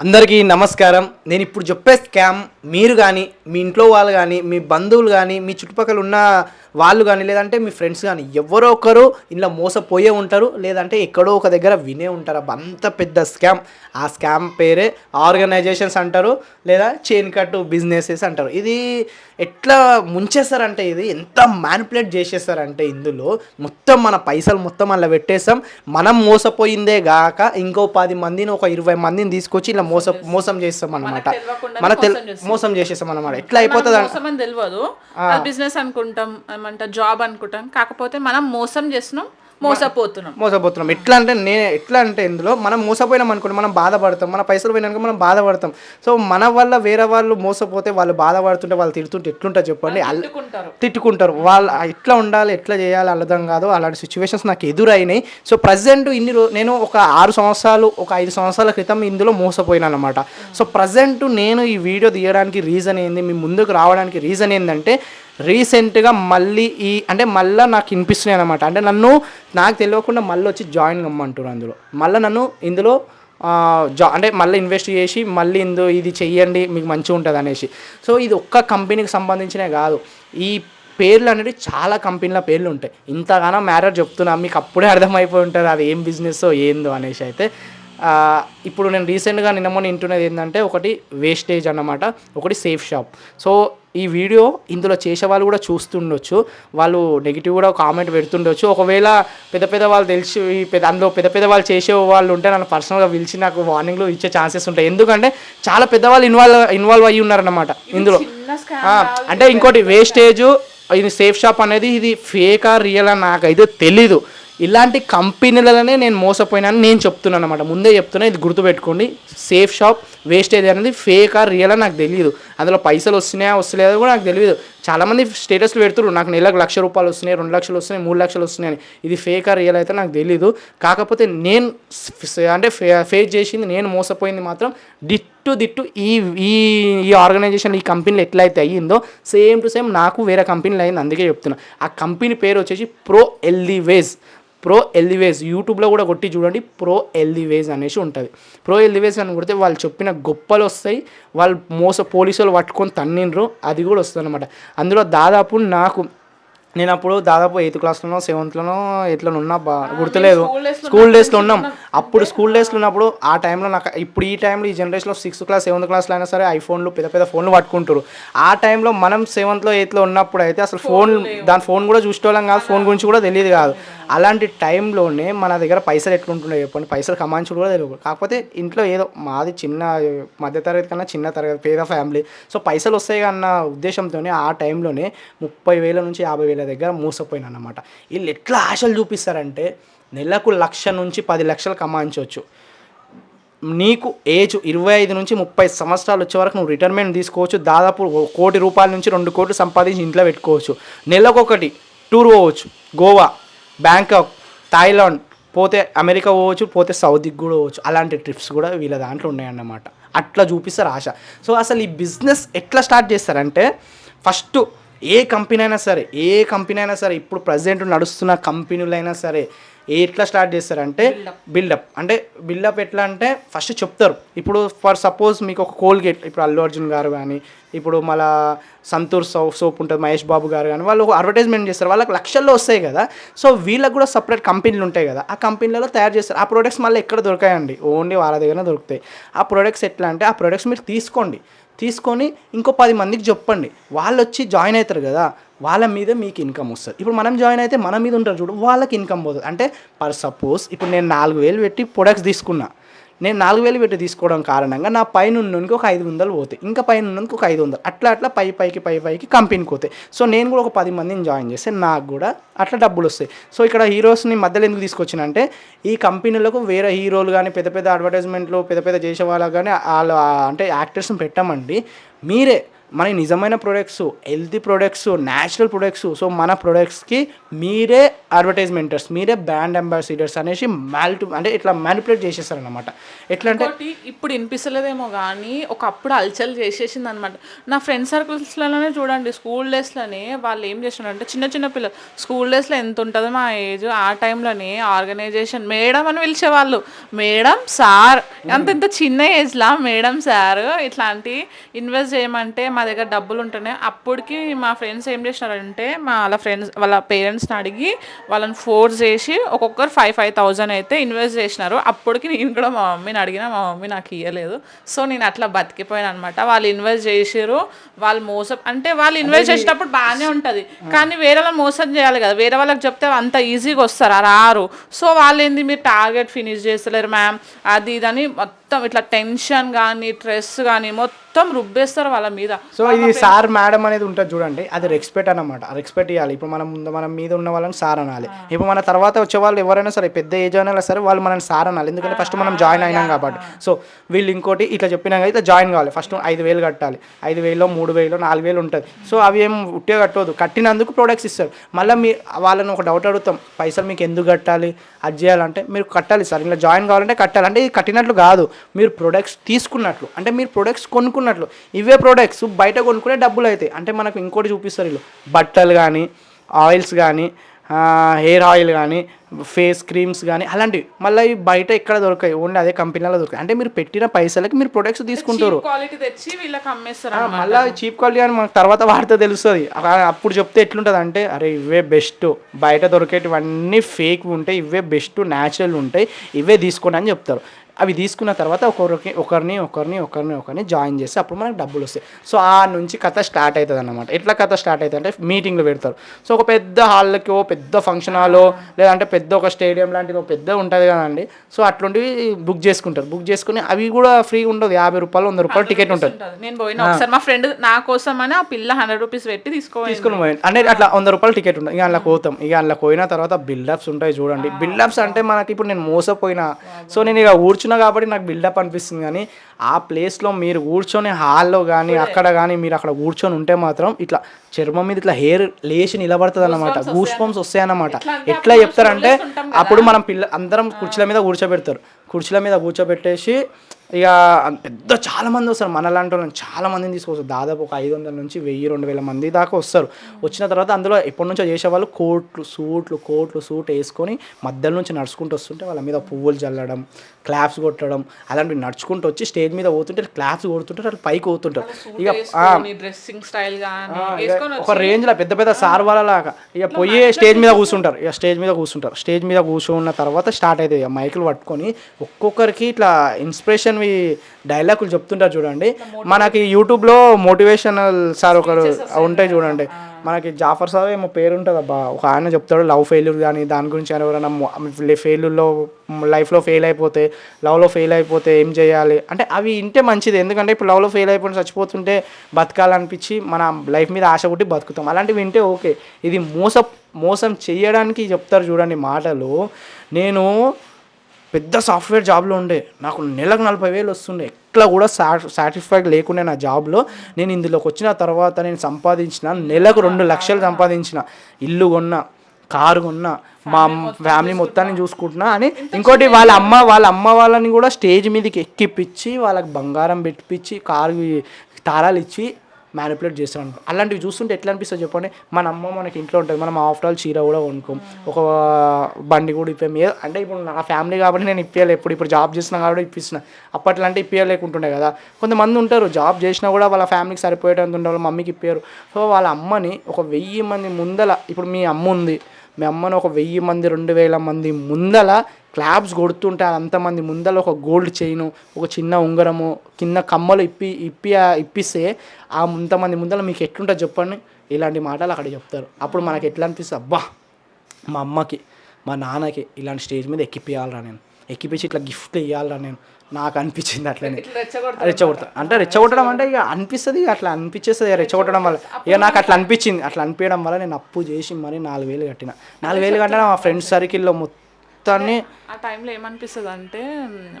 అందరికీ నమస్కారం. నేను ఇప్పుడు చెప్పే స్కామ్ మీరు కానీ మీ ఇంట్లో వాళ్ళు కానీ మీ బంధువులు కానీ మీ చుట్టుపక్కల ఉన్న వాళ్ళు కానీ లేదంటే మీ ఫ్రెండ్స్ కానీ ఎవరో ఒకరు ఇలా మోసపోయే ఉంటారు లేదంటే ఎక్కడో ఒక దగ్గర వినే ఉంటారు. అంత పెద్ద స్కామ్. ఆ స్కామ్ పేరే ఆర్గనైజేషన్స్ అంటారు లేదా చైన్ కట్టు బిజినెసెస్ అంటారు. ఇది ఎట్లా ముంచేస్తారంటే ఇది ఎంత మ్యానిపులేట్ చేసేస్తారంటే ఇందులో మొత్తం మన పైసలు మొత్తం అలా పెట్టేస్తాం. మనం మోసపోయిందే గాక ఇంకో పది మందిని ఒక ఇరవై మందిని తీసుకొచ్చి ఇలా మోస మోసం చేస్తాం అనమాట మన తెల్ మోసం చేసేస్తాం అనమాట ఎట్లా అయిపోతుంది తెలియదు బిజినెస్ అనుకుంటాం. ఏమంట జాబ్ అనుకుంటాం. కాకపోతే మనం మోసం చేస్తున్నాం మోసపోతున్నాం. మోసపోతున్నాం. ఎట్లా అంటే నేను ఎట్లా అంటే ఇందులో మనం మోసపోయినాం అనుకోండి మనం బాధపడతాం మన పైసలు పోయినాక మనం బాధపడతాం. సో మన వల్ల వేరే వాళ్ళు మోసపోతే వాళ్ళు బాధపడుతుంటే వాళ్ళు తిడుతుంటే ఎట్లుంటుంది చెప్పండి? తిట్టుకుంటారు. వాళ్ళు ఎట్లా ఉండాలి ఎట్లా చేయాలి అర్థం కాదు. అలాంటి సిచ్యువేషన్స్ నాకు ఎదురైనాయి. సో ప్రజెంట్ ఇన్ని రో నేను ఒక ఆరు సంవత్సరాలు ఒక ఐదు సంవత్సరాల క్రితం ఇందులో మోసపోయినాను అనమాట సో ప్రజెంట్ నేను ఈ వీడియో తీయడానికి రీజన్ ఏంది మీ ముందుకు రావడానికి రీజన్ ఏంటంటే రీసెంట్గా మళ్ళీ ఈ అంటే మళ్ళీ నాకు వినిపిస్తున్నాయి అనమాట అంటే నన్ను నాకు తెలియకుండా మళ్ళీ వచ్చి జాయిన్ కమ్మంటారు అందులో. మళ్ళీ నన్ను ఇందులో జా అంటే మళ్ళీ ఇన్వెస్ట్ చేసి మళ్ళీ ఇందులో ఇది చెయ్యండి మీకు మంచిగా ఉంటుంది అనేసి. సో ఇది ఒక్క కంపెనీకి సంబంధించినే కాదు. ఈ పేర్లు అనేది చాలా కంపెనీల పేర్లు ఉంటాయి. ఇంతగానో మ్యాటర్ చెప్తున్నా మీకు అప్పుడే అర్థమైపోయి ఉంటుంది అది ఏం బిజినెస్ ఏందో అనేసి అయితే. ఇప్పుడు నేను రీసెంట్గా నిన్న మొన్న వింటున్నది ఏంటంటే ఒకటి వేస్టేజ్ అన్నమాట ఒకటి సేఫ్ షాప్. సో ఈ వీడియో ఇందులో చేసే వాళ్ళు కూడా చూస్తుండొచ్చు. వాళ్ళు నెగిటివ్ కూడా కామెంట్ పెడుతుండొచ్చు. ఒకవేళ పెద్ద పెద్ద వాళ్ళు తెలిసి ఈ పెద్ద అందులో పెద్ద పెద్ద వాళ్ళు చేసే వాళ్ళు ఉంటే నన్ను పర్సనల్గా పిలిచి నాకు వార్నింగ్లు ఇచ్చే ఛాన్సెస్ ఉంటాయి. ఎందుకంటే చాలా పెద్దవాళ్ళు ఇన్వాల్వ్ ఇన్వాల్వ్ అయ్యి ఉన్నారన్నమాట ఇందులో. అంటే ఇంకోటి వేస్టేజ్ ఇది సేఫ్ షాప్ అనేది ఇది ఫేకా రియల్ అని నాకైతే తెలీదు. ఇలాంటి కంపెనీలలోనే నేను మోసపోయినాను నేను చెప్తున్నాను అనమాట ముందే చెప్తున్నా ఇది గుర్తుపెట్టుకోండి. సేఫ్ షాప్ వేస్టేజ్ అనేది ఫేక్ ఆ రియల్ అని నాకు తెలియదు అందులో పైసలు వస్తున్నాయా వస్తలేదో కూడా నాకు తెలియదు చాలామంది స్టేటస్లు పెడుతున్నారు నాకు నెలకు లక్ష రూపాయలు వస్తున్నాయి రెండు లక్షలు వస్తున్నాయి మూడు లక్షలు వస్తున్నాయి ఇది ఫేక్ ఆ రియల్ అయితే నాకు తెలియదు కాకపోతే నేను అంటే ఫేస్ చేసింది నేను మోసపోయింది మాత్రం దిట్టు దిట్టు ఈ ఈ ఈ ఆర్గనైజేషన్ ఈ కంపెనీలో ఎట్లయితే అయ్యిందో సేమ్ టు సేమ్ నాకు వేరే కంపెనీలు అయింది అందుకే చెప్తున్నా. ఆ కంపెనీ పేరు వచ్చేసి ప్రో ఎల్దివేజ్ ప్రో ఎల్దివేజ్ యూట్యూబ్లో కూడా కొట్టి చూడండి. ప్రో ఎల్దివేజ్ అనేసి ఉంటుంది. ప్రో ఎల్దివేజ్ అని కొడితే వాళ్ళు చెప్పిన గొప్పలు వస్తాయి. వాళ్ళు మోస పోలీసులు పట్టుకొని తన్నిండ్రు. అది కూడా వస్తుంది అనమాట అందులో దాదాపు నాకు నేను అప్పుడు దాదాపు ఎయిత్ క్లాస్లోనో సెవెంత్లోనో ఎట్లా ఉన్నా బా గుర్తులేదు. స్కూల్ డేస్లో ఉన్నాం. అప్పుడు స్కూల్ డేస్లో ఉన్నప్పుడు ఆ టైంలో నాకు ఇప్పుడు ఈ టైంలో ఈ జనరేషన్లో సిక్స్త్ క్లాస్ సెవెంత్ క్లాస్లో అయినా సరే ఐఫోన్లు పెద్ద పెద్ద ఫోన్లు పట్టుకుంటారు ఆ టైంలో మనం సెవెంత్లో ఎయిత్లో ఉన్నప్పుడు అయితే అసలు ఫోన్ దాని ఫోన్ కూడా చూసేవాళ్ళం కాదు. ఫోన్ గురించి కూడా తెలియదు కాదు. అలాంటి టైంలోనే మన దగ్గర పైసలు ఎట్లుంటుండే చెప్పండి. పైసలు కమాంచుడు కూడా తెలియదు. కాకపోతే ఇంట్లో ఏదో మాది చిన్న మధ్యతరగతి కన్నా చిన్న తరగతి పేద ఫ్యామిలీ. సో పైసలు వస్తాయి అన్న ఉద్దేశంతోనే ఆ టైంలోనే ముప్పై వేల నుంచి యాభై వేల దగ్గర మూసపోయినా వీళ్ళు ఎట్లా ఆశలు చూపిస్తారంటే నెలకు లక్ష నుంచి పది లక్షలు కమాయించవచ్చు నీకు ఏజ్ ఇరవై ఐదు నుంచి ముప్పై సంవత్సరాలు వచ్చే వరకు నువ్వు రిటైర్మెంట్ తీసుకోవచ్చు. దాదాపు కోటి రూపాయల నుంచి రెండు కోట్లు సంపాదించి ఇంట్లో పెట్టుకోవచ్చు. నెలకొకటి టూర్ పోవచ్చు. గోవా. బ్యాంకాక్ థాయిలాండ్ పోతే అమెరికా పోవచ్చు పోతే సౌదీకి కూడా పోవచ్చు. అలాంటి ట్రిప్స్ కూడా వీళ్ళ దాంట్లో ఉన్నాయన్నమాట. అట్లా చూపిస్తారు ఆశ. సో అసలు ఈ బిజినెస్ ఎట్లా స్టార్ట్ చేస్తారంటే ఫస్ట్ ఏ కంపెనీ అయినా సరే ఏ కంపెనీ అయినా సరే ఇప్పుడు ప్రజెంట్ నడుస్తున్న కంపెనీలైనా సరే ఎట్లా స్టార్ట్ చేస్తారంటే బిల్డప్ అంటే బిల్డప్ ఎట్లా అంటే ఫస్ట్ చెప్తారు. ఇప్పుడు ఫర్ సపోజ్ మీకు ఒక కోల్గేట్ ఇప్పుడు అల్లు అర్జున్ గారు కానీ ఇప్పుడు మళ్ళా సంతూర్ సో సోప్ ఉంటుంది మహేష్ బాబు గారు కానీ వాళ్ళు ఒక అడ్వర్టైజ్మెంట్ చేస్తారు. వాళ్ళకి లక్షల్లో వస్తాయి కదా. సో వీళ్ళకి కూడా సపరేట్ కంపెనీలు ఉంటాయి కదా. ఆ కంపెనీలలో తయారు చేస్తారు. ఆ ప్రొడక్ట్స్ మళ్ళీ ఎక్కడ దొరకాయండి? ఓన్లీ వాళ్ళ దగ్గర దొరుకుతాయి. ఆ ప్రొడక్ట్స్ ఎట్లా అంటే ఆ ప్రొడక్ట్స్ మీరు తీసుకోండి. తీసుకొని ఇంకో పది మందికి చెప్పండి. వాళ్ళు వచ్చి జాయిన్ అవుతారు కదా వాళ్ళ మీద మీకు ఇన్కమ్ వస్తుంది. ఇప్పుడు మనం జాయిన్ అయితే మన మీద ఉంటారు చూడు వాళ్ళకి ఇన్కమ్ పోతుంది. అంటే పర్ సపోజ్ ఇప్పుడు నేను నాలుగు వేలు పెట్టి ప్రొడక్ట్స్ తీసుకున్నా. నేను నాలుగు వేలు పెట్టి తీసుకోవడం కారణంగా నా పైన ఉన్నోనికి ఒక ఐదు వందలు పోతాయి. ఇంకా పైన ఉన్నోనికి ఒక ఐదు వందలు. అట్లా అట్లా పై పైకి పై పైకి కంపెనీకి పోతాయి. సో నేను కూడా ఒక పది మందిని జాయిన్ చేస్తే నాకు కూడా అట్లా డబ్బులు వస్తాయి. సో ఇక్కడ హీరోస్ని మధ్యలో ఎందుకు తీసుకొచ్చినంటే ఈ కంపెనీలకు వేరే హీరోలు కానీ పెద్ద పెద్ద అడ్వర్టైజ్మెంట్లు పెద్ద పెద్ద చేసే వాళ్ళకి కానీ వాళ్ళు అంటే యాక్టర్స్ని పెట్టమండి. మీరే మనకి నిజమైన products healthy products natural products so మన ప్రొడక్ట్స్కి మీరే అడ్వర్టైజ్మెంటర్స్ మీరే బ్రాండ్ అంబాసిడర్స్ అనేసి మ్యాల్టు అంటే ఇట్లా మ్యానిపులేట్ చేసేస్తారనమాట ఎట్లా అంటే ఇప్పుడు వినిపిస్తలేదేమో కానీ ఒకప్పుడు అల్చల్ చేసేసింది అనమాట నా ఫ్రెండ్ సర్కిల్స్లోనే చూడండి స్కూల్ డేస్లోనే వాళ్ళు ఏం చేస్తున్నారంటే చిన్న చిన్న పిల్లలు స్కూల్ డేస్లో ఎంత ఉంటుందో మా ఏజ్ ఆ టైంలోనే ఆర్గనైజేషన్ మేడం అని పిలిచేవాళ్ళు. Madam sir. అంత ఇంత చిన్న ఏజ్లా మేడం సార్ ఇట్లాంటి ఇన్వెస్ట్ చేయమంటే మా దగ్గర డబ్బులు ఉంటేనే అప్పటికి మా ఫ్రెండ్స్ ఏం చేసినారంటే మా వాళ్ళ ఫ్రెండ్స్ వాళ్ళ పేరెంట్స్ని అడిగి వాళ్ళని ఫోర్స్ చేసి ఒక్కొక్కరు ఫైవ్ ఫైవ్ థౌజండ్ అయితే ఇన్వెస్ట్ చేసినారు. అప్పటికి నేను కూడా మా మమ్మీని అడిగినా మా మమ్మీ నాకు ఇవ్వలేదు సో నేను అట్లా బతికిపోయాను అనమాట వాళ్ళు ఇన్వెస్ట్ చేసిరు వాళ్ళు మోసం అంటే వాళ్ళు ఇన్వెస్ట్ చేసేటప్పుడు బాగానే ఉంటుంది. కానీ వేరే వాళ్ళని మోసం చేయాలి కదా. వేరే వాళ్ళకి చెప్తే అంత ఈజీగా వస్తారా? రారు. సో వాళ్ళు ఏంది మీరు టార్గెట్ ఫినిష్ చేస్తలేరు మ్యామ్. అది ఇదని మొత్తం ఇట్లా టెన్షన్ కానీ స్ట్రెస్ కానీ మొత్తం రుబ్బేస్తారు వాళ్ళ మీద. సో ఇది సార్ మేడం అనేది ఉంటుంది చూడండి అది రెస్పెక్ట్ అన్నమాట. రెస్పెక్ట్ ఇవ్వాలి ఇప్పుడు మనం ముందు మనం మీద ఉన్న వాళ్ళని సార్ అనాలి. ఇప్పుడు మన తర్వాత వచ్చే వాళ్ళు ఎవరైనా సరే పెద్ద ఏజ్ అయినా సరే వాళ్ళు మనల్ని సార్ అనాలి. ఎందుకంటే ఫస్ట్ మనం జాయిన్ అయినాం కాబట్టి. సో వీళ్ళు ఇంకోటి ఇట్లా చెప్పినాక అయితే జాయిన్ కావాలి. ఫస్ట్ ఐదు వేలు కట్టాలి. ఐదు వేలు మూడు వేలు నాలుగు వేలు ఉంటుంది. సో అవి ఏం ఉట్టే కట్టవద్దు కట్టినందుకు ప్రొడక్ట్స్ ఇస్తారు. మళ్ళీ మీ వాళ్ళని ఒక డౌట్ అడుగుతాం. పైసలు మీకు ఎందుకు కట్టాలి? అది చేయాలంటే మీరు కట్టాలి సార్. ఇలా జాయిన్ కావాలంటే కట్టాలి. అంటే ఇది కట్టినట్లు కాదు. మీరు ప్రొడక్ట్స్ తీసుకున్నట్లు అంటే మీరు ప్రొడక్ట్స్ కొనుక్కున్నట్లు ఇవే ప్రొడక్ట్స్ బయట కొనుక్కునే డబ్బులు అవుతాయి అంటే మనకు ఇంకోటి చూపిస్తారు వీళ్ళు. బట్టలు కానీ ఆయిల్స్ కానీ హెయిర్ ఆయిల్ కానీ ఫేస్ క్రీమ్స్ కానీ అలాంటివి. మళ్ళీ బయట ఎక్కడ దొరకాయి ఓన్లీ అదే కంపెనీలో దొరకాయి అంటే మీరు పెట్టిన పైసలకి మీరు ప్రొడక్ట్స్ తీసుకుంటారు. మళ్ళా చీప్ క్వాలిటీ అని మనకు తర్వాత వాడితే తెలుస్తుంది. అప్పుడు చెప్తే ఎట్లుంటుంది అంటే అరే ఇవే బెస్ట్ బయట దొరికేటివన్నీ ఫేక్ ఉంటాయి. ఇవే బెస్ట్ న్యాచురల్ ఉంటాయి. ఇవే తీసుకోండి అని చెప్తారు. అవి తీసుకున్న తర్వాత ఒకరికి ఒకరిని ఒకరిని ఒకరిని ఒకరిని జాయిన్ చేస్తే అప్పుడు మనకు డబ్బులు వస్తాయి. సో ఆ నుంచి కథ స్టార్ట్ అవుతుంది అనమాట ఎట్లా కథ స్టార్ట్ అవుతుంది అంటే మీటింగ్లు పెడతారు. సో ఒక పెద్ద హాల్కి ఓ పెద్ద ఫంక్షన్ హాలో లేదంటే పెద్ద ఒక స్టేడియం లాంటిది ఒక పెద్ద ఉంటుంది కదండి. సో అట్లాంటివి బుక్ చేసుకుంటారు. బుక్ చేసుకుని అవి కూడా ఫ్రీ ఉండదు. యాభై రూపాయలు వంద రూపాయలు టికెట్ ఉంటుంది. నేను పోయిన ఒకసారి మా ఫ్రెండ్ నా కోసం అని ఆ పిల్ల హండ్రెడ్ రూపీస్ పెట్టి తీసుకోవాలి తీసుకుని పోయింది. అంటే అట్లా వంద రూపాయలు టికెట్ ఉంటుంది. ఇక అందులో పోతాం. ఇక అందులో పోయిన తర్వాత బిల్డప్స్ ఉంటాయి చూడండి. బిల్డప్స్ అంటే మనకి ఇప్పుడు నేను మోసపోయినా. సో నేను ఇక కూర్చున్నా కాబట్టి నాకు బిల్డప్ అనిపిస్తుంది కానీ ఆ ప్లేస్లో మీరు కూర్చొని హాల్లో కానీ అక్కడ కానీ మీరు అక్కడ కూర్చొని ఉంటే మాత్రం ఇట్లా చర్మం మీద ఇట్లా హెయిర్ లేచి నిలబడుతుంది అనమాట గూస్ పంప్స్ వస్తాయి అన్నమాట ఎట్లా చెప్తారంటే అప్పుడు మనం పిల్ల అందరం కుర్చీల మీద కూర్చోబెడతారు. కుర్చీల మీద కూర్చోబెట్టేసి ఇక పెద్ద చాలా మంది వస్తారు. మనలాంటి వాళ్ళని చాలా మందిని తీసుకొస్తారు. దాదాపు ఒక ఐదు వందల నుంచి వెయ్యి రెండు వేల మంది దాకా వస్తారు. వచ్చిన తర్వాత అందులో ఎప్పటి నుంచో చేసేవాళ్ళు కోట్లు సూట్లు కోట్లు సూట్ వేసుకొని మధ్యలో నుంచి నడుచుకుంటూ వస్తుంటే వాళ్ళ మీద పువ్వులు చల్లడం క్లాప్స్ కొట్టడం అలాంటివి నడుచుకుంటూ వచ్చి స్టేజ్ మీద పోతుంటే క్లాప్స్ కొడుతుంటారు వాళ్ళు పైకి పోతుంటారు. ఇక డ్రెస్సింగ్ స్టైల్ ఒక రేంజ్లో పెద్ద పెద్ద సార్ వాళ్ళలాగా ఇక పోయి స్టేజ్ మీద కూర్చుంటారు. ఇక స్టేజ్ మీద కూర్చుంటారు. స్టేజ్ మీద కూర్చున్న తర్వాత స్టార్ట్ అవుతాయి ఇక మైకులు పట్టుకొని ఒక్కొక్కరికి ఇట్లా ఇన్స్పిరేషన్ డైలాగులు చెప్తుంటారు చూడండి. మనకి యూట్యూబ్లో మోటివేషనల్ సార్ ఒకరు ఉంటాయి చూడండి. మనకి జాఫర్ సార్ ఏమో పేరు ఉంటుంది అబ్బా ఒక ఆయన చెప్తాడు లవ్ ఫెయిల్యూర్ కానీ దాని గురించి ఎవరైనా ఫెయిల్యూర్లో లైఫ్లో ఫెయిల్ అయిపోతే లవ్లో ఫెయిల్ అయిపోతే ఏం చేయాలి? అంటే అవి ఇంటే మంచిది. ఎందుకంటే ఇప్పుడు లవ్లో ఫెయిల్ అయిపోయి చచ్చిపోతుంటే బతకాలనిపించి మన లైఫ్ మీద ఆశ పుట్టి బతుకుతాం. అలాంటివి వింటే ఓకే. ఇది మోస మోసం చేయడానికి చెప్తారు చూడండి మాటలు. నేను పెద్ద సాఫ్ట్వేర్ జాబ్లో ఉండే నాకు నెలకు నలభై వేలు వస్తుండే. ఎట్లా కూడా సాటిస్ఫైడ్ లేకుండే నా జాబ్లో. నేను ఇందులోకి వచ్చిన తర్వాత నేను సంపాదించిన నెలకు రెండు లక్షలు సంపాదించిన. ఇల్లు కొన్నా కారు కొన్నా మా ఫ్యామిలీ మొత్తాన్ని చూసుకుంటున్నా అని ఇంకోటి వాళ్ళ అమ్మ వాళ్ళ అమ్మ వాళ్ళని కూడా స్టేజ్ మీదకి ఎక్కిపించి వాళ్ళకి బంగారం పెట్టిపించి కారు తారాలు ఇచ్చి మ్యానిపులేట్ చేస్తాను అలాంటివి చూస్తుంటే ఎట్లా అనిపిస్తుంది చెప్పండి. మన అమ్మ మనకి ఇంట్లో ఉంటుంది. మనం ఆఫ్టర్ ఆల్ చీర కూడా కొనుక్కోం. ఒక బండి కూడా ఇప్పాం అంటే ఇప్పుడు నా ఫ్యామిలీ కాబట్టి నేను ఇప్పించాలి ఎప్పుడు ఇప్పుడు జాబ్ చేసినా కాబట్టి ఇప్పిస్తున్నా. అప్పట్లో అంటే ఇప్పించలేకుంటుండే కదా. కొంతమంది ఉంటారు. జాబ్ చేసినా కూడా వాళ్ళ ఫ్యామిలీకి సరిపోయేటంత ఉండే వాళ్ళ మమ్మీకి ఇప్పారు సో వాళ్ళ అమ్మని ఒక వెయ్యి మంది ముందల ఇప్పుడు మీ అమ్మ ఉంది. మీ అమ్మను ఒక వెయ్యి మంది రెండు వేల మంది ముందల క్లాబ్స్ కొడుతుంటే అంతమంది ముందల ఒక గోల్డ్ చైను ఒక చిన్న ఉంగరము కింద కమ్మలు ఇప్పి ఇప్పి ఇప్పిస్తే ఆ అంతమంది ముందల మీకు ఎట్లుంటుంది చెప్పండి. ఇలాంటి మాటలు అక్కడ చెప్తారు. అప్పుడు మనకి ఎట్లా అనిపిస్తుంది? అబ్బా! మా అమ్మకి మా నాన్నకి ఇలాంటి స్టేజ్ మీద ఎక్కిపియాలరా నేను. ఎక్కిపించి ఇట్లా గిఫ్ట్ ఇవ్వాలరా నేను. నాకు అనిపించింది అట్లనే. రెచ్చగొడతా అంటే రెచ్చగొట్టడం అంటే ఇక అనిపిస్తుంది ఇక అట్లా అనిపించేస్తుంది రెచ్చగొట్టడం వల్ల ఇక నాకు అట్లా అనిపించింది. అట్లా అనిపించడం వల్ల నేను అప్పు చేసి మరి నాలుగు వేలు కట్టిన. నాలుగు వేలు కట్టిన మా ఫ్రెండ్స్ సర్కిల్లో మొత్తం మొత్తాన్ని ఆ టైంలో ఏమనిపిస్తుంది అంటే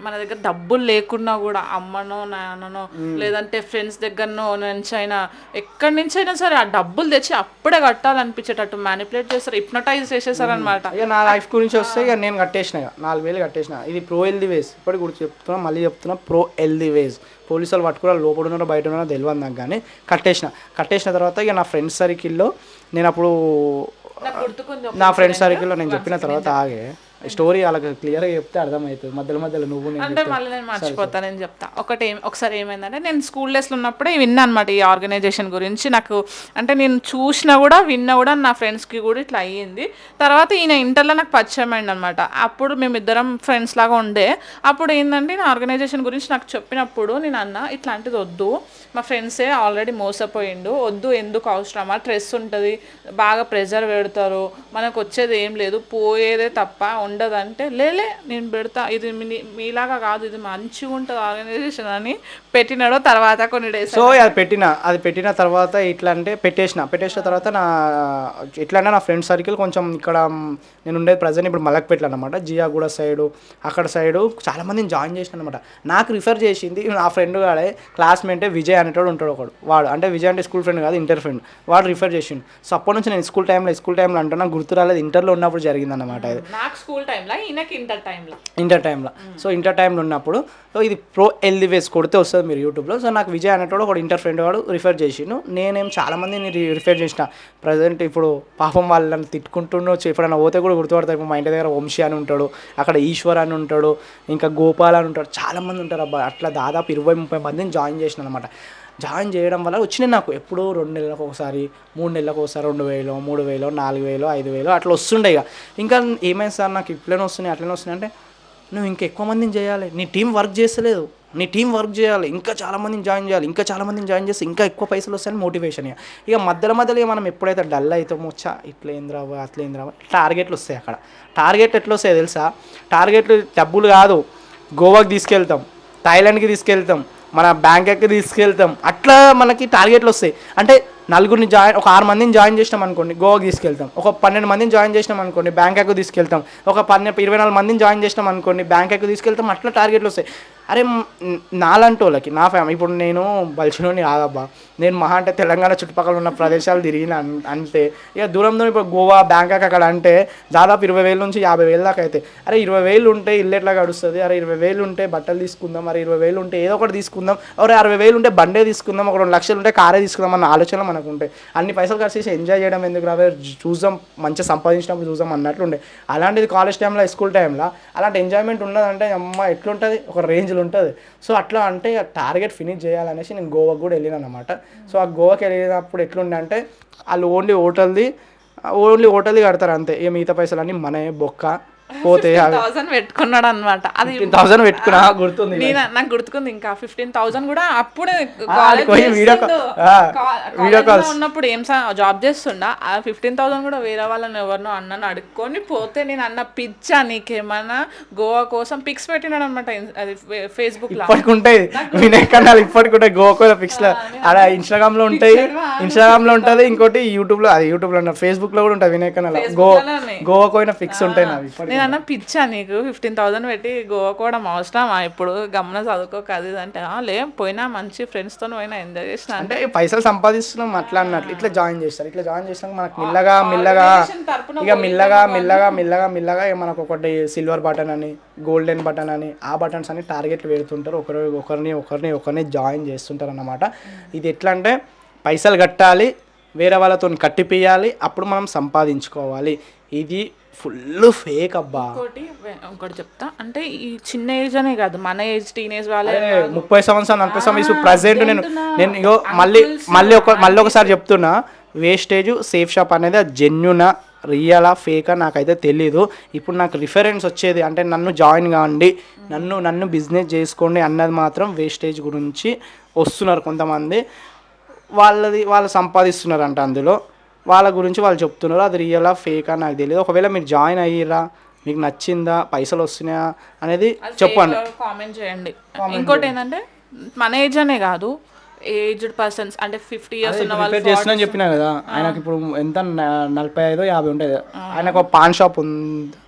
మన దగ్గర డబ్బులు లేకున్నా కూడా అమ్మనో నాన్ననో లేదంటే ఫ్రెండ్స్ దగ్గరనో నుంచి అయినా ఎక్కడి నుంచి అయినా సరే ఆ డబ్బులు తెచ్చి అప్పుడే కట్టాలనిపించేటట్టు మ్యానిపులేట్ చేస్తారు హిప్నటైజ్ చేసేసారు అనమాట ఇక నా లైఫ్ గురించి వస్తే ఇక నేను కట్టేసిన ఇక నాలుగు వేలు కట్టేసిన. ఇది ప్రో హెల్దీ వేస్ ఇప్పటికి గుర్తు చెప్తున్నా మళ్ళీ చెప్తున్నా ప్రో హెల్దీ వేస్ పోలీసు వాళ్ళు పట్టుకున్న లోపల ఉన్నారో బయట ఉన్నారో తెలియదు నాకు కానీ కట్టేసిన. కట్టేసిన తర్వాత ఇక నా ఫ్రెండ్స్ సర్కిల్లో నేను అప్పుడు నా ఫ్రెండ్స్ సర్కిల్లో నేను చెప్పిన తర్వాత ఆగే. స్టోరీ వాళ్ళకి క్లియర్గా చెప్తే అర్థమవుతుంది. మధ్యలో మధ్యలో నువ్వు అంటే మళ్ళీ నేను మర్చిపోతా నేను చెప్తా. ఒకటి ఏం ఒకసారి ఏమైందంటే నేను స్కూల్ డేస్లో ఉన్నప్పుడే విన్నా అనమాట ఈ ఆర్గనైజేషన్ గురించి. నాకు అంటే నేను చూసినా కూడా విన్నా కూడా నా ఫ్రెండ్స్కి కూడా ఇట్లా అయ్యింది. తర్వాత ఈయన ఇంటర్లో నాకు పరిచయం అయింది అనమాట అప్పుడు మేమిద్దరం ఫ్రెండ్స్ లాగా ఉండే. అప్పుడు ఏంటంటే నా ఆర్గనైజేషన్ గురించి నాకు చెప్పినప్పుడు నేను అన్న ఇట్లాంటిది వద్దు. మా ఫ్రెండ్సే ఆల్రెడీ మోసపోయిండు. వద్దు ఎందుకు అవసరమా? స్ట్రెస్ ఉంటుంది. బాగా ప్రెజర్ పెడతారు. మనకు వచ్చేది ఏం లేదు. పోయేదే తప్ప ఉండదంటే లేలే నేను పెడతా ఇది మీలాగా కాదు ఇది మంచిగా ఉంటుంది ఆర్గనైజేషన్ అని పెట్టినాడు తర్వాత కొన్ని డేస్ సో అది పెట్టిన అది పెట్టిన తర్వాత ఇట్లా అంటే పెట్టేసిన పెట్టేసిన తర్వాత నా ఎట్లా అంటే నా ఫ్రెండ్ సర్కిల్ కొంచెం ఇక్కడ నేను ఉండేది ప్రజెంట్ ఇప్పుడు మలక్పేటలో అనమాట జియాగూడ సైడు అక్కడ సైడు చాలా మందిని జాయిన్ చేసిన అనమాట నాకు రిఫర్ చేసింది నా ఫ్రెండ్ గాడే క్లాస్మేటే విజయ్ అనేటోడు ఉంటాడు ఒకడు వాడు. అంటే విజయ్ అంటే స్కూల్ ఫ్రెండ్ కాదు ఇంటర్ ఫ్రెండ్ వాడు రిఫర్ చేసిండు. సో అప్పటి నుంచి నేను స్కూల్ టైంలో స్కూల్ టైంలో అంటున్నా గుర్తు రాలేదు ఇంటర్లో ఉన్నప్పుడు జరిగిందన్నమాట ఇది. నాకు స్కూల్ టైంలో ఈయనకి ఇంటర్ టైంలో. ఇంటర్ టైంలో. సో ఇంటర్ టైంలో ఉన్నప్పుడు సో ఇది ప్రో ఎల్ది వేస్ కొడితే వస్తుంది మీరు యూట్యూబ్లో. సో నాకు విజయ్ అనేటోడు ఒక ఇంటర్ ఫ్రెండ్ వాడు రిఫర్ చేసిండు. నేనేం చాలా మందిని రి- రిఫర్ చేసిన. ప్రజెంట్ ఇప్పుడు పాపం వాళ్ళని తిట్టుకుంటుండో ఎప్పుడైనా పోతే కూడా గుర్తుపడతారు ఇప్పుడు మా ఇంటి దగ్గర వంశీ అని ఉంటాడు అక్కడ ఈశ్వర్ అని ఉంటాడు ఇంకా గోపాల్ అని ఉంటాడు. చాలా మంది ఉంటారు అబ్బా. అట్లా దాదాపు ఇరవై ముప్పై మందిని జాయిన్ చేసిన అనమాట జాయిన్ చేయడం వల్ల వచ్చినాయి నాకు. ఎప్పుడో రెండు నెలలకు ఒకసారి మూడు నెలలకు ఒకసారి రెండు వేలు మూడు వేలు నాలుగు వేలు ఐదు వేలు అట్లా వస్తుండే ఇక. ఇంకా ఏమైంది సార్ నాకు ఇట్లనే వస్తున్నాయి అట్లనే వస్తున్నాయి అంటే నువ్వు ఇంకా ఎక్కువ మందిని చేయాలి. నీ టీం వర్క్ చేస్తలేదు. నీ టీం వర్క్ చేయాలి. ఇంకా చాలా మందిని జాయిన్ చేయాలి. ఇంకా చాలా మందిని జాయిన్ చేస్తే ఇంకా ఎక్కువ పైసలు వస్తాయని మోటివేషన్ ఇక. ఇక మధ్యలో మధ్యలో మనం ఎప్పుడైతే డల్ అవుతామో వచ్చా ఇట్లా ఏంది రావు అట్లా ఏంది రావు టార్గెట్లు వస్తాయి అక్కడ. టార్గెట్ ఎట్లా వస్తాయి తెలుసా? టార్గెట్లు డబ్బులు కాదు. గోవాకి తీసుకెళ్తాం. థాయిలాండ్కి తీసుకెళ్తాం. మన బ్యాంక్కి తీసుకెళ్తాం. అట్లా మనకి టార్గెట్లు వస్తాయి. అంటే నలుగురిని జాయిన్ ఒక ఆరు మందిని జాయిన్ చేసినాం అనుకోండి గోవాకి తీసుకెళ్తాం. ఒక పన్నెండు మందిని జాయిన్ చేసినాం అనుకోండి బ్యాంకాక్ తీసుకెళ్తాం. ఒక పన్నెండు ఇరవై నాలుగు మందిని జాయిన్ చేసినాం అనుకోండి బ్యాంకాక్ తీసుకెళ్తాం అట్లా టార్గెట్లు వస్తాయి. అరే నాలాంటి వాళ్ళకి నా ఫ్యామిలీ ఇప్పుడు నేను బలిచినోని కాదబ్బా. నేను మహా అంటే తెలంగాణ చుట్టుపక్కల ఉన్న ప్రదేశాలు తిరిగిన అంటే ఇక దూరం దూరం ఇప్పుడు గోవా బ్యాంకాక్ అక్కడ అంటే దాదాపు ఇరవై వేల నుంచి యాభై వేల దాకా అయితే. అరే ఇరవై వేలు ఉంటే ఇల్లు ఎట్లా గడుస్తుంది? అరే ఇరవై వేలు ఉంటే బట్టలు తీసుకుందాం అరే ఇరవై వేలు ఉంటే ఏదో ఒకటి తీసుకుందాం. అరే అరవై వేలు ఉంటే బండే తీసుకుందాం ఒక రెండు లక్షలు ఉంటే కారే తీసుకుందాం అన్న ఆలోచన మనకు అన్ని పైసలు ఖర్చు చేసి ఎంజాయ్ చేయడం ఎందుకు రావే చూద్దాం మంచిగా సంపాదించినప్పుడు చూద్దాం అన్నట్లు ఉండే అలాంటిది కాలేజ్ టైంలో స్కూల్ టైంలో అలాంటి ఎంజాయ్మెంట్ ఉన్నదంటే అమ్మ ఎట్లుంటుంది? ఒక రేంజ్లో ఉంటుంది. సో అట్లా అంటే టార్గెట్ ఫినిష్ చేయాలనేసి నేను గోవాకి కూడా వెళ్ళిన అనమాట సో ఆ గోవాకి వెళ్ళినప్పుడు ఎట్లుండే అంటే వాళ్ళు ఓన్లీ హోటల్ది ఓన్లీ హోటల్ది కడతారు అంతే. ఇక మిగతా పైసలు అన్నీ మన బొక్క. పోతే థౌసండ్ పెట్టుకున్నాడు అనమాట అది థౌసండ్ పెట్టుకున్నా గుర్తుంది నేను నాకు గుర్తుకుంది ఇంకా. ఫిఫ్టీన్ థౌసండ్ కూడా అప్పుడే అది college పోయి video చేస్తుండు. call- ఆ, కా- video college లో calls. ఉన్నప్పుడు ఏం జాబ్ చేస్తుండా? ఆ ఫిఫ్టీన్ థౌసండ్ కూడా వేరే వాళ్ళని ఎవరినో అన్నని అడుక్కొని పోతే నేను అన్న పిచ్చా నీకేమన్నా గోవా కోసం పిక్స్ పెట్టినాడు అనమాట అది ఫేస్బుక్లో. ఇప్పటికి ఉంటాయి. వినయ్ కన్నాలు ఇప్పటికి ఉంటాయి. గోకోల పిక్స్లో. అక్కడ ఇన్స్టాగ్రామ్లో ఉంటాయి. ఇన్స్టాగ్రామ్లో ఉంటది. ఇంకోటి యూట్యూబ్లో అది యూట్యూబ్లో ఫేస్బుక్లో కూడా ఉంటుంది వినయ్ కన్నాల. గో లోనే. గోవాకు పోయిన పిక్స్ ఉంటాయి నావి అన్న పిచ్చా నీకు? ఫిఫ్టీన్ థౌసండ్ పెట్టి గోవా కూడా అవసరమా? ఇప్పుడు గమన చదువుకోక అది అంటే. "ఆ, లే పోయినా మంచి ఫ్రెండ్స్తో పోయినా ఎంజాయ్ చేసిన అంటే పైసలు సంపాదిస్తున్నాం అట్లా అన్నట్లు. ఇట్లా జాయిన్ చేస్తారు. ఇట్లా జాయిన్ చేసినాక మనకు మిల్లగా మిల్లగా ఇక మిల్లగా మిల్లగా మిల్లగా మిల్లగా మనకు ఒకటి సిల్వర్ బటన్ అని గోల్డెన్ బటన్ అని ఆ బటన్స్ అని టార్గెట్లు పెడుతుంటారు. ఒకరి ఒకరిని ఒకరిని ఒకరిని జాయిన్ చేస్తుంటారు అన్నమాట. ఇది ఎట్లా అంటే పైసలు కట్టాలి వేరే వాళ్ళతో కట్టిపియాలి అప్పుడు మనం సంపాదించుకోవాలి. ఇది ఫుల్ ఫేక్ అబ్బా. ఇంకోటి ఇంకోటి చెప్తా. అంటే ఈ చిన్న ఏజ్ అనే కాదు మన ఏజ్ టీనేజ్ వాళ్ళే ముప్పై సంవత్సరాలు నలభై సంవత్సరాలు ప్రజెంట్ నేను నేను ఇగో మళ్ళీ మళ్ళీ ఒక మళ్ళీ ఒకసారి చెప్తున్నా. వేస్టేజ్ సేఫ్ షాప్ అనేది అది జెన్యునా రియలా ఫేకా నాకైతే తెలీదు. ఇప్పుడు నాకు రిఫరెన్స్ వచ్చేది అంటే నన్ను జాయిన్ కావండి నన్ను నన్ను బిజినెస్ చేసుకోండి అన్నది మాత్రం వేస్టేజ్ గురించి వస్తున్నారు కొంతమంది. వాళ్ళది వాళ్ళు సంపాదిస్తున్నారంట అందులో. వాళ్ళ గురించి వాళ్ళు చెప్తున్నారు అది రియలా ఫేకా నాకు తెలియదు ఒకవేళ మీరు జాయిన్ అయ్యిరా మీకు నచ్చిందా పైసలు వస్తున్నాయా అనేది చెప్పండి. కామెంట్ చేయండి. ఇంకోటి ఏంటంటే మన ఏజ్ అనే కాదు ఏజ్డ్ పర్సన్స్ అంటే ఫిఫ్టీ ఇయర్స్ ఉన్న వాళ్ళు చేస్తున్నా చెప్పినా కదా ఆయనకి ఇప్పుడు ఎంత నలభై ఐదు యాభై ఉంటుంది ఆయనకు ఒక పాన్ షాప్ ఉంది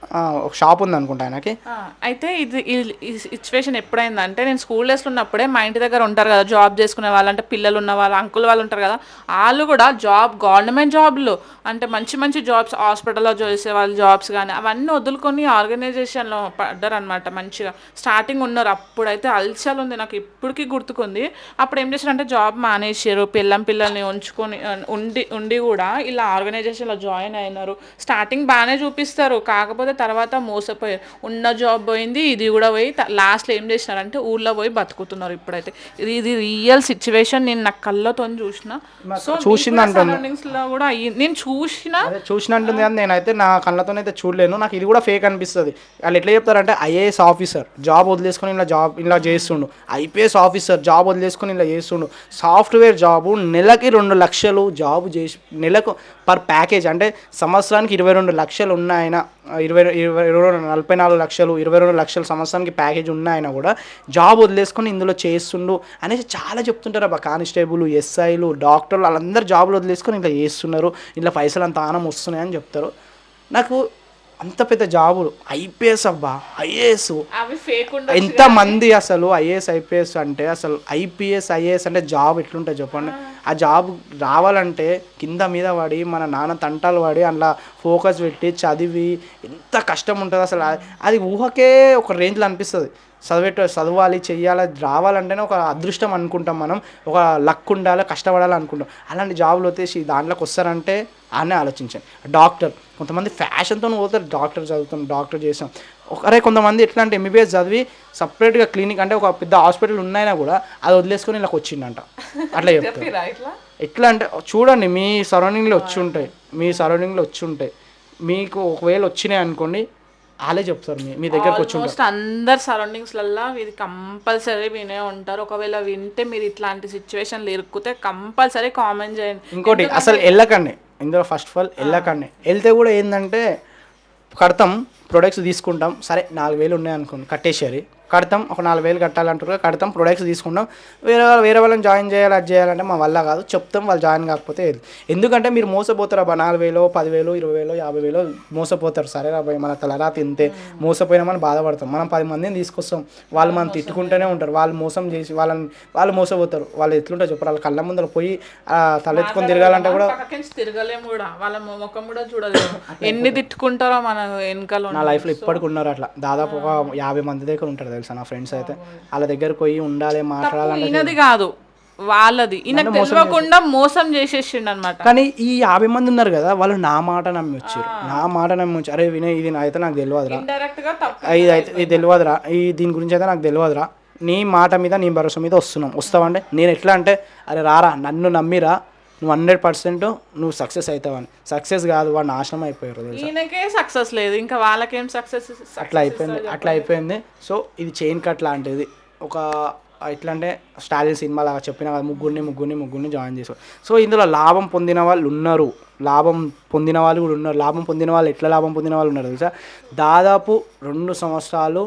ఒక షాప్ ఉంది అనుకుంటా ఆయనకి అయితే ఇది ఈ- ఈ సిచ్యువేషన్ ఎప్పుడైందంటే నేను స్కూల్ డేస్లో ఉన్నప్పుడే మా ఇంటి దగ్గర ఉంటారు కదా జాబ్ చేసుకునే వాళ్ళు అంటే పిల్లలు ఉన్న వాళ్ళు అంకుల్ వాళ్ళు ఉంటారు కదా వాళ్ళు కూడా జాబ్ గవర్నమెంట్ జాబ్లు అంటే మంచి మంచి జాబ్స్ హాస్పిటల్లో చేసే వాళ్ళు జాబ్స్ కానీ అవన్నీ వదులుకొని ఆర్గనైజేషన్లో పడ్డారు అనమాట మంచిగా. స్టార్టింగ్ ఉన్నారు అప్పుడైతే అల్చల్ ఉంది నాకు ఇప్పటికీ గుర్తుకుంది. అప్పుడు ఏం చేశారంటే జాబ్ మానేసారు పిల్లం పిల్లల్ని ఉంచుకొని ఉండి ఉండి కూడా ఇలా ఆర్గనైజేషన్లో జాయిన్ అయినారు. స్టార్టింగ్ బాగానే చూపిస్తారు కాకపోతే తర్వాత మోసపోయారు. ఉన్న జాబ్ పోయింది ఇది కూడా పోయి లాస్ట్లో ఏం చేసినారంటే ఊళ్ళో పోయి బతుకుతున్నారు ఇప్పుడైతే. ఇది ఇది రియల్ సిచ్యువేషన్ నేను నా కళ్ళతో చూసిన. సో లో కూడా నేను. చూసిన. చూసినట్టుంది కానీ నేనైతే నా కళ్ళతోనైతే చూడలేను. నాకు ఇది కూడా ఫేక్ అనిపిస్తుంది. వాళ్ళు ఎట్లా చెప్తారంటే ఐఏఎస్ ఆఫీసర్ జాబ్ వదిలేసుకొని ఇలా జాబ్ ఇలా చేస్తుండు. ఐపీఎస్ ఆఫీసర్ జాబ్ వదిలేసుకొని ఇలా చేస్తుండు. సాఫ్ట్వేర్ జాబు నెలకి రెండు లక్షలు జాబ్ చేసి నెలకు పర్ ప్యాకేజ్ అంటే సంవత్సరానికి ఇరవై రెండు లక్షలు ఉన్నాయన ఇరవై ఇరవై ఇరవై రెండు నలభై నాలుగు లక్షలు ఇరవై రెండు లక్షలు సంవత్సరానికి ప్యాకేజ్ ఉన్నాయన కూడా జాబ్ వదిలేసుకొని ఇందులో చేస్తుండు అనేసి చాలా చెప్తుంటారు అబ్బా. కానిస్టేబుల్ ఎస్ఐలు డాక్టర్లు వాళ్ళందరూ జాబ్లు వదిలేసుకొని ఇట్లా చేస్తున్నారు. ఇట్లా పైసలు అంత ఆనం వస్తున్నాయని చెప్తారు. నాకు అంత పెద్ద జాబులు. ఐపీఎస్ అబ్బా ఐఏఎస్. అవి ఫేక్ ఉండ ఎంత మంది అసలు ఐఏఎస్ ఐపీఎస్ అంటే అసలు ఐపీఎస్ ఐఏఎస్ అంటే జాబ్ ఎట్లుంటుంది చెప్పండి. ఆ జాబ్ రావాలంటే కింద మీద పడి మన నాన్న తంటాలు పడి అందులో ఫోకస్ పెట్టి చదివి ఎంత కష్టం ఉంటుంది అసలు అది- ఊహకే ఒక రేంజ్లో అనిపిస్తుంది. చదివేట చదవాలి చెయ్యాలి రావాలంటేనే ఒక అదృష్టం అనుకుంటాం మనం. ఒక లక్ ఉండాలి కష్టపడాలి అనుకుంటాం. అలాంటి జాబులు వచ్చేసి దాంట్లోకి వస్తారంటే అనే ఆలోచించాను డాక్టర్ కొంతమంది ఫ్యాషన్తో పోతారు. డాక్టర్ చదువుతాం డాక్టర్ చేసాం ఒకరే కొంతమంది ఎట్లా అంటే ఎంబీబీఎస్ చదివి సపరేట్గా క్లినిక్ అంటే ఒక పెద్ద హాస్పిటల్ ఉన్నాయినా కూడా అది వదిలేసుకొని ఇలా వచ్చిండంట. అట్లా చెప్తారు. ఎట్లా అంటే చూడండి మీ సరౌండింగ్లో వచ్చి ఉంటాయి మీ సరౌండింగ్లో వచ్చి ఉంటాయి మీకు ఒకవేళ వచ్చినాయి అనుకోండి వాళ్ళే చెప్తారు మీ మీ దగ్గరకు వచ్చి ఉంటారు అందరు సరౌండింగ్స్లల్లో ఇది కంపల్సరీ వినే ఉంటారు. ఒకవేళ వింటే మీరు ఇట్లాంటి సిచ్యువేషన్లు ఇరుక్కుతే కంపల్సరీ కామెంట్ చేయండి. ఇంకోటి అసలు వెళ్ళకండి. ఇందులో ఫస్ట్ ఆఫ్ ఆల్ వెళ్ళకండి. వెళ్తే కూడా ఏంటంటే కడతాం. ప్రొడక్ట్స్ తీసుకుంటాం. సరే నాలుగు వేలు ఉన్నాయి అనుకోండి కట్టేసేది కడతాం ఒక నాలుగు వేలు కట్టాలంటారు కడతాం ప్రొడక్ట్స్ తీసుకుంటాం. వేరే వాళ్ళు వేరే వాళ్ళని జాయిన్ చేయాలి అది చేయాలంటే మా వల్ల కాదు చెప్తాం వాళ్ళు జాయిన్ కాకపోతే. ఎందుకంటే మీరు మోసపోతారు అబ్బా నాలుగు వేలు పదివేలు ఇరవై వేలు యాభై వేలు మోసపోతారు. సరే రాబాయ్ మన తలరా తింటే మోసపోయినామని బాధపడతాం. మనం పది మందిని తీసుకొస్తాం. వాళ్ళు మనం తిట్టుకుంటూనే ఉంటారు. వాళ్ళు మోసం చేసి వాళ్ళని వాళ్ళు మోసపోతారు. వాళ్ళు ఎట్లుంటారు చెప్పరు వాళ్ళ కళ్ళ ముందర పోయి తలెత్తుకొని తిరగాలంటే కూడా తిరగలేము కూడా. వాళ్ళ ముఖం కూడా చూడలేము. ఎన్ని తిట్టుకుంటారో మన వెనకాల లైఫ్లో ఇప్పటికి ఉన్నారు అట్లా. దాదాపు ఒక యాభై మంది దగ్గర ఉంటారు తెలుసా నా ఫ్రెండ్స్ అయితే. వాళ్ళ దగ్గరకు పోయి ఉండాలి మాట్లాడాలంటే ఈయనది కాదు వాళ్ళది. ఈయనకు తెలియకుండా మోసం చేసేసిండు అనమాట కానీ ఈ యాభై మంది ఉన్నారు కదా వాళ్ళు నా మాట నమ్మి వచ్చారు. నా మాట నమ్మి వచ్చారు. అరే వినయ్ ఇది అయితే నాకు తెలియదురా. ఇది అయితే ఇది తెలియదురా. ఈ దీని గురించి అయితే నాకు తెలియదురా. నీ మాట మీద నీ భరోసా మీద వస్తున్నాం. వస్తావంటే నేను ఎట్లా అంటే అరే రారా నన్ను నమ్మిరా. నువ్వు హండ్రెడ్ పర్సెంట్ నువ్వు సక్సెస్ అవుతావని. సక్సెస్ కాదు వాడు నాశనం అయిపోయారు ఈయనకే సక్సెస్ లేదు ఇంకా వాళ్ళకేం సక్సెస్ అట్లా అయిపోయింది అట్లా అయిపోయింది. సో ఇది చైన్ కట్ లాంటిది. ఒక ఎట్లా అంటే స్టాలిన్ సినిమా లాగా చెప్పిన కదా ముగ్గురిని ముగ్గురిని ముగ్గురిని జాయిన్ చేసారు సో ఇందులో లాభం పొందిన వాళ్ళు ఉన్నారు. లాభం పొందిన వాళ్ళు కూడా ఉన్నారు. లాభం పొందిన వాళ్ళు ఎట్లా లాభం పొందిన వాళ్ళు ఉన్నారు తెలుసా? దాదాపు రెండు సంవత్సరాలు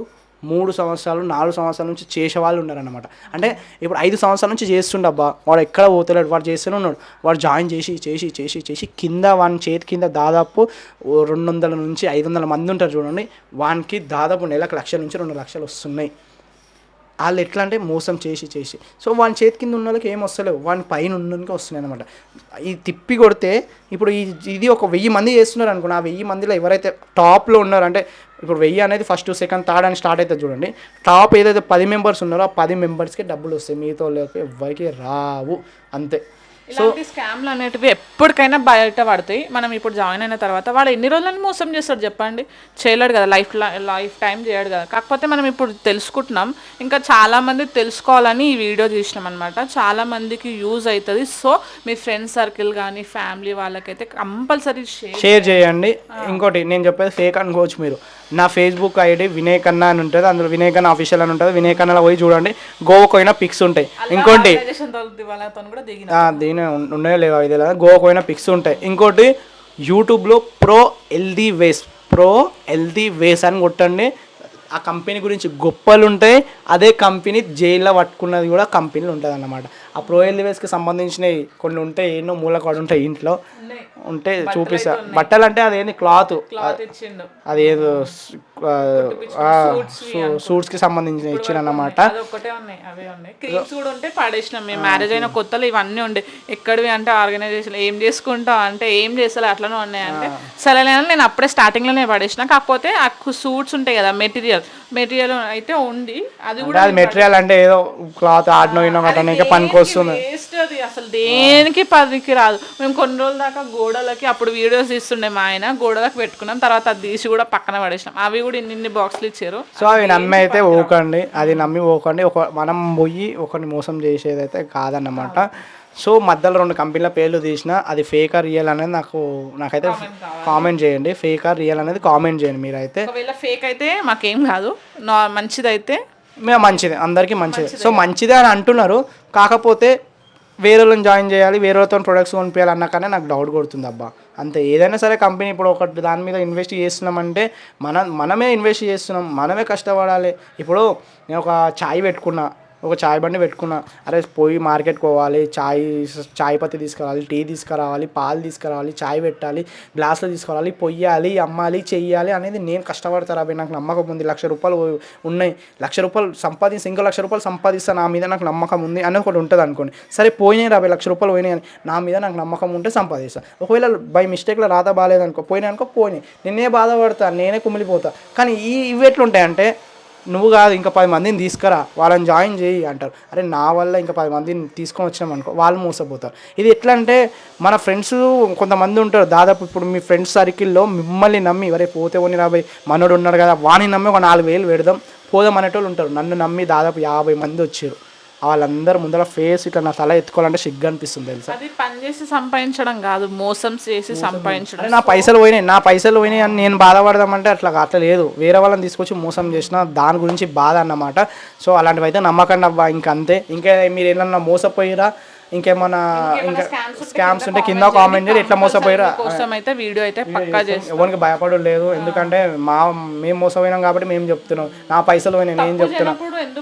మూడు సంవత్సరాలు నాలుగు సంవత్సరాల నుంచి చేసే వాళ్ళు ఉన్నారన్నమాట. అంటే ఇప్పుడు ఐదు సంవత్సరాల నుంచి చేస్తుండబ్బా వాడు ఎక్కడ పోతలేడు వాడు చేస్తూనే ఉన్నాడు. వాడు జాయిన్ చేసి చేసి చేసి చేసి కింద వాని చేతి కింద దాదాపు రెండు వందల నుంచి ఐదు వందల మంది ఉంటారు చూడండి. వానికి దాదాపు నెలకు లక్షల నుంచి రెండు లక్షలు వస్తున్నాయి. వాళ్ళు ఎట్లా అంటే మోసం చేసి చేసి. సో వాని చేతి కింద ఉన్న వాళ్ళకి ఏం వస్తలేవు. వాని పైన ఉన్నోనికి వస్తున్నాయి అనమాట ఈ తిప్పి కొడితే ఇప్పుడు ఇది ఒక వెయ్యి మంది చేస్తున్నారు అనుకోండి. ఆ వెయ్యి మందిలో ఎవరైతే టాప్లో ఉన్నారో అంటే ఇప్పుడు వెయ్యి అనేది ఫస్ట్ సెకండ్ థర్డ్ అని స్టార్ట్ అవుతుంది చూడండి. టాప్ ఏదైతే పది మెంబర్స్ ఉన్నారో ఆ పది మెంబర్స్కి డబ్బులు వస్తాయి. మిగతా వాళ్ళకి ఎవరికి రావు. అంతే. ఇలాంటి స్కామ్లు అనేటివి ఎప్పటికైనా బయట పడతాయి. మనం ఇప్పుడు జాయిన్ అయిన తర్వాత వాడు ఎన్ని రోజులని మోసం చేస్తాడు చెప్పండి? చేయలేడు కదా. లైఫ్ లైఫ్ టైం చేయడు కదా. కాకపోతే మనం ఇప్పుడు తెలుసుకుంటున్నాం. ఇంకా చాలా మంది తెలుసుకోవాలని ఈ వీడియో చేసినాం అనమాట చాలా మందికి యూజ్ అవుతుంది సో మీ ఫ్రెండ్ సర్కిల్ కానీ ఫ్యామిలీ వాళ్ళకైతే కంపల్సరీ షేర్ షేర్ చేయండి. ఇంకోటి నేను చెప్పేది ఫేక్ అనుకోవచ్చు మీరు. నా ఫేస్బుక్ ఐడి వినయ్ కన్నా అని ఉంటుంది అందులో వినయ్ కన్నా అఫీషియల్ అని ఉంటుంది. వినయ్ కన్నాలో పోయి చూడండి. గోవాకు పిక్స్ ఉంటాయి. ఇంకోటి దీని ఉన్- ఉన్నాయో లేవో ఇది గోవాకు పోయిన పిక్స్ ఉంటాయి. ఇంకోటి యూట్యూబ్లో ప్రో ఎల్దీ వేస్ ప్రో ఎల్దీ వేస్ అని కొట్టండి. ఆ కంపెనీ గురించి గొప్పలు ఉంటాయి. అదే కంపెనీ జైల్లో పట్టుకున్నది కూడా కంపెనీలు ఉంటుంది అన్నమాట ఆ ప్రో ఎల్లివేస్కి సంబంధించినవి కొన్ని ఉంటాయి ఎన్నో మూలకాడు ఉంటాయి ఇంట్లో. ఉంటే చూపిస్తా. బట్టలు అంటే అదేంది? క్లాత్. అది ఏదో సూట్స్కి సంబంధించిన ఇచ్చిన కూడా ఉంటే పడేసినాం మేము. మ్యారేజ్ అయిన కొత్తలో ఇవన్నీ ఉండే. ఎక్కడివి అంటే ఆర్గనైజేషన్. ఏం చేసుకుంటాం అంటే ఏం చేస్తారు అట్లనే ఉన్నాయి అంటే సరే అని నేను అప్పుడే స్టార్టింగ్లోనే పడేసిన. కాకపోతే ఆ సూట్స్ ఉంటాయి కదా మెటీరియల్. మెటీరియల్ అయితే ఉంది. అది కూడా అది మెటీరియల్ అంటే ఏదో క్లాత్ ఆడినో పనికి వస్తుంది వేస్ట్ అసలు దేనికి పనికి రాదు. మేము కొన్ని రోజుల దాకా గోడలకి అప్పుడు వీడియోస్ తీస్తుండే మా ఆయన. గోడలకు పెట్టుకున్నాం. తర్వాత అది తీసి కూడా పక్కన పడేసినాం. అవి కూడా ఇన్ని ఇన్ని బాక్స్లు ఇచ్చారు. సో అవి నమ్మి అయితే ఊకండి. అది నమ్మి ఊకండి. ఒక మనం పోయి ఒకరిని మోసం చేసేది అయితే కాదన్నమాట. సో మధ్యలో రెండు కంపెనీల పేర్లు తీసిన అది ఫేక్ రియల్ అనేది నాకు నాకైతే కామెంట్ చేయండి. ఫేక్ రియల్ అనేది కామెంట్ చేయండి మీరైతే. ఒకవేళ ఫేక్ అయితే మాకేం కాదు. నా మంచిదైతే మేము మంచిది. అందరికీ మంచిది. సో మంచిదే అని అంటున్నారు. కాకపోతే వేరే వాళ్ళని జాయిన్ చేయాలి వేరే వాళ్ళతో ప్రొడక్ట్స్ కొనిపించాలి అన్నాకనే నాకు డౌట్ కొడుతుంది అబ్బా. అంతే ఏదైనా సరే కంపెనీ ఇప్పుడు ఒకటి దాని మీద ఇన్వెస్ట్ చేస్తున్నామంటే మన మనమే ఇన్వెస్ట్ చేస్తున్నాం మనమే కష్టపడాలి. ఇప్పుడు నేను ఒక ఛాయ్ పెట్టుకున్నా. ఒక చాయ్ బండి పెట్టుకున్నా. అరే పోయి మార్కెట్ పోవాలి. చాయ్ చాయ్ పత్తి తీసుకురావాలి టీ తీసుకురావాలి పాలు తీసుకురావాలి చాయ్ పెట్టాలి గ్లాసులు తీసుకురావాలి పొయ్యాలి అమ్మాలి చెయ్యాలి అనేది నేను కష్టపడతారు అవి నాకు నమ్మకం ఉంది. లక్ష రూపాయలు ఉన్నాయి. లక్ష రూపాయలు సంపాదిస్తే ఇంకో లక్ష రూపాయలు సంపాదిస్తా నా మీద నాకు నమ్మకం ఉంది అని ఒకటి ఉంటుంది అనుకోండి. సరే పోయినాయి యాభై లక్ష రూపాయలు పోయినాయి అని. నా మీద నాకు నమ్మకం ఉంటే సంపాదిస్తా. ఒకవేళ బై మిస్టేక్లో రాత బాగాలేదనుకో పోయినాయి అనుకో పోయినాయి. నేనే బాధపడతా నేనే కుమిలిపోతా. కానీ ఈ ఇవి ఎట్లుంటాయంటే నువ్వు కాదు ఇంకా పది మందిని తీసుకురా వాళ్ళని జాయిన్ చేయి అంటారు. అరే నా వల్ల ఇంకా పది మందిని తీసుకొని వచ్చినాం అనుకో వాళ్ళు మోసపోతారు. ఇది ఎట్లా అంటే మన ఫ్రెండ్స్ కొంతమంది ఉంటారు. దాదాపు ఇప్పుడు మీ ఫ్రెండ్స్ సర్కిల్లో మిమ్మల్ని నమ్మి వరే పోతే పోని రాబోయ్ మనోడు ఉన్నాడు కదా వాడిని నమ్మి ఒక నాలుగు వేలు పెడదాం పోదాం అనేటోళ్ళు ఉంటారు. నన్ను నమ్మి దాదాపు యాభై మంది వచ్చారు. వాళ్ళందరూ ముందర ఫేస్ ఇట్లా నా తల ఎత్తుకోవాలంటే సిగ్గు అనిపిస్తుంది తెలుసా? అది పని చేసి సంపాదించడం కాదు మోసం చేసి సంపాదించడం. నా పైసలు పోయినాయి నా పైసలు పోయినాయి అని నేను బాధపడదామంటే అట్లా అట్లా లేదు. వేరే వాళ్ళని తీసుకొచ్చి మోసం చేసిన దాని గురించి బాధ అన్నమాట. సో అలాంటివి అయితే నమ్మకండి అబ్బా ఇంక అంతే ఇంకా మీరు ఏమన్నా మోసపోయిరా ఇంకేమన్నా ఇంకా స్కామ్స్ ఉంటే కింద కామెంట్ చేయండి. ఎట్లా మోసపోయిరా? కోసం అయితే వీడియో అయితే పక్కా చేసి ఎవరికి భయపడు లేదు. ఎందుకంటే మా మేము మోసపోయినాం కాబట్టి మేము చెప్తున్నాం. నా పైసలు పోయినాయి నేను చెప్తున్నా.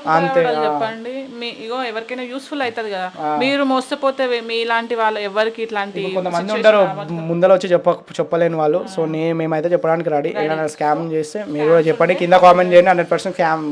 భయపడాలి చెప్పండి? మీ ఇగో ఎవరికైనా యూస్ఫుల్ అవుతుంది కదా. మీరు మోసపోతే మీ ఇలాంటి వాళ్ళు ఎవరికి ఇట్లాంటి కొంతమంది ఉంటారు ముందర వచ్చి చెప్ప చెప్పలేని వాళ్ళు. సో నేను మేమైతే చెప్పడానికి రెడీ ఏదైనా స్కామ్ చేస్తే మీరు కూడా చెప్పండి. కింద కామెంట్ చేయండి. హండ్రెడ్ పర్సెంట్ స్కామ్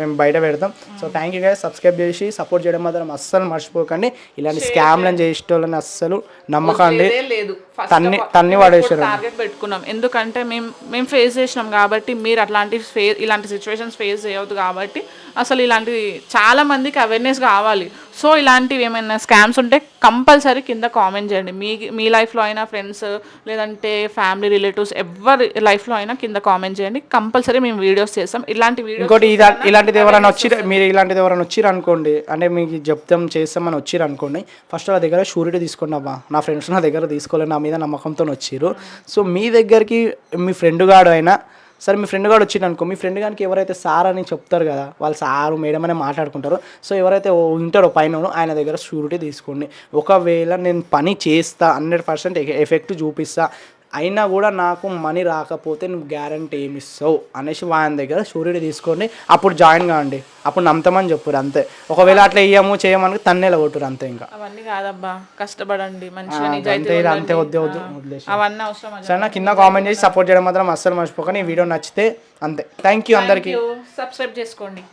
మేము బయట పెడతాం. So thank you guys subscribe చేసి సపోర్ట్ చేయడం మాత్రం అస్సలు మర్చిపోకండి. ఇలాంటి స్కామ్లను చేసేటోళ్ళని అస్సలు నమ్మకండి. లేదే. తన్ని తన్ని ఇప్పుడు టార్గెట్ పెట్టుకున్నాం. ఎందుకంటే మేము మేము ఫేస్ చేసినాం కాబట్టి మీరు అట్లాంటి ఫే ఇలాంటి సిచ్యువేషన్స్ ఫేస్ చేయవద్దు కాబట్టి అసలు ఇలాంటి చాలా మందికి అవేర్నెస్ కావాలి. సో ఇలాంటివి ఏమైనా స్కామ్స్ ఉంటే కంపల్సరీ కింద కామెంట్ చేయండి. మీ మీ లైఫ్లో అయినా ఫ్రెండ్స్ లేదంటే ఫ్యామిలీ రిలేటివ్స్ ఎవరి లైఫ్లో అయినా కింద కామెంట్ చేయండి. కంపల్సరీ మేము వీడియోస్ చేస్తాం. ఇలాంటి వీడియోస్ ఇంకోటి ఇలాంటిది ఎవరైనా వచ్చి మీరు ఇలాంటిది ఎవరైనా వచ్చిర్రు అనుకోండి. అంటే మీకు చెప్తాం చేస్తామని వచ్చిర్రు అనుకోండి. ఫస్ట్ వాళ్ళ దగ్గర షూరిటీ తీసుకోండి అబ్బా. నా ఫ్రెండ్స్ నా దగ్గర తీసుకోలేదు నా మీద నమ్మకంతో వచ్చిర్రు సో మీ దగ్గరికి మీ ఫ్రెండ్ గాడు అయినా సరే మీ ఫ్రెండ్ గాడు వచ్చిండు అనుకో మీ ఫ్రెండ్ గానికి ఎవరైతే సార్ అని చెప్తారు కదా వాళ్ళు సారు మేడం అనే మాట్లాడుకుంటారు సో ఎవరైతే ఓ ఉంటారో పైన ఆయన దగ్గర షూరిటీ తీసుకోండి. ఒకవేళ నేను పని చేస్తా హండ్రెడ్ పర్సెంట్ ఎఫెక్ట్ చూపిస్తా అయినా కూడా నాకు మనీ రాకపోతే నువ్వు గ్యారంటీ ఏమి ఇస్తావు? అనేసి ఆయన దగ్గర షూరిటీ తీసుకోండి అప్పుడు జాయిన్ కావండి అప్పుడు నమ్ముతామని చెప్పురు అంతే. ఒకవేళ అట్లా ఇయ్యము చేయమని తన్నేలా కొట్టురు అంతే ఇంకా. అవన్నీ కాదబ్బా కష్టపడండి. అంతే అంతే వద్దే వద్దు వదిలేసి అవన్నీ అవసరం కింద కామెంట్ చేసి సపోర్ట్ చేయడం మాత్రం అస్సలు మర్చిపోకండి. ఈ వీడియో నచ్చితే అంతే. థ్యాంక్ యూ అందరికీ. సబ్స్క్రైబ్ చేసుకోండి.